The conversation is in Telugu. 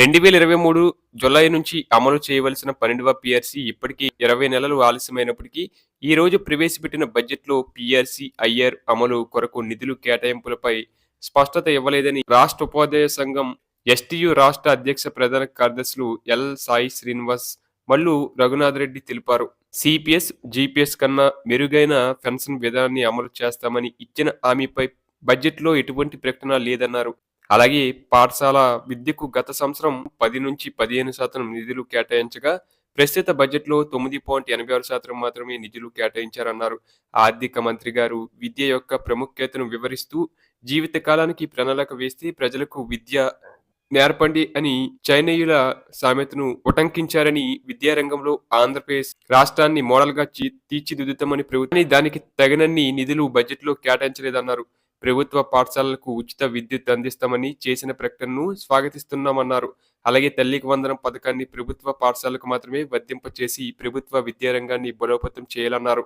రెండు వేల ఇరవై మూడు జులై నుంచి అమలు చేయవలసిన పన్నెండవ పిఆర్సీ ఇప్పటికీ ఇరవై నెలలు ఆలస్యమైనప్పటికీ ఈ రోజు ప్రవేశపెట్టిన బడ్జెట్లో పిఆర్సీ ఐఆర్ అమలు కొరకు నిధులు కేటాయింపులపై స్పష్టత ఇవ్వలేదని రాష్ట్ర ఉపాధ్యాయ సంఘం ఎస్టీయు రాష్ట్ర అధ్యక్ష ప్రధాన కార్యదర్శులు ఎల్ సాయి శ్రీనివాస్ మల్లు రఘునాథ్ రెడ్డి తెలిపారు. సిపిఎస్ జిపిఎస్ కన్నా మెరుగైన పెన్షన్ విధానాన్ని అమలు చేస్తామని ఇచ్చిన హామీపై బడ్జెట్లో ఎటువంటి ప్రకటన లేదన్నారు. అలాగే పాఠశాల విద్యకు గత సంవత్సరం పది నుంచి పదిహేను శాతం నిధులు కేటాయించగా ప్రస్తుత బడ్జెట్లో తొమ్మిది పాయింట్ ఎనభై ఆరు శాతం మాత్రమే నిధులు కేటాయించారన్నారు. ఆర్థిక మంత్రి గారు విద్య యొక్క ప్రాముఖ్యతను వివరిస్తూ జీవితకాలానికి ప్రణాళిక వేస్తే ప్రజలకు విద్య నేర్పండి అని చైనీయుల సామెతను ఉటంకించారని విద్యారంగంలో ఆంధ్రప్రదేశ్ రాష్ట్రాన్ని మోడల్గా తీర్చిదిద్దుతామని ప్రభుత్వం దానికి తగినన్ని నిధులు బడ్జెట్లో కేటాయించలేదన్నారు. ప్రభుత్వ పాఠశాలలకు ఉచిత విద్యుత్ అందిస్తామని చేసిన ప్రకటనను స్వాగతిస్తున్నామన్నారు. అలాగే తల్లికి వందనం పథకాన్ని ప్రభుత్వ పాఠశాలకు మాత్రమే వర్తింపచేసి ప్రభుత్వ విద్యారంగాన్ని బలోపేతం చేయాలన్నారు.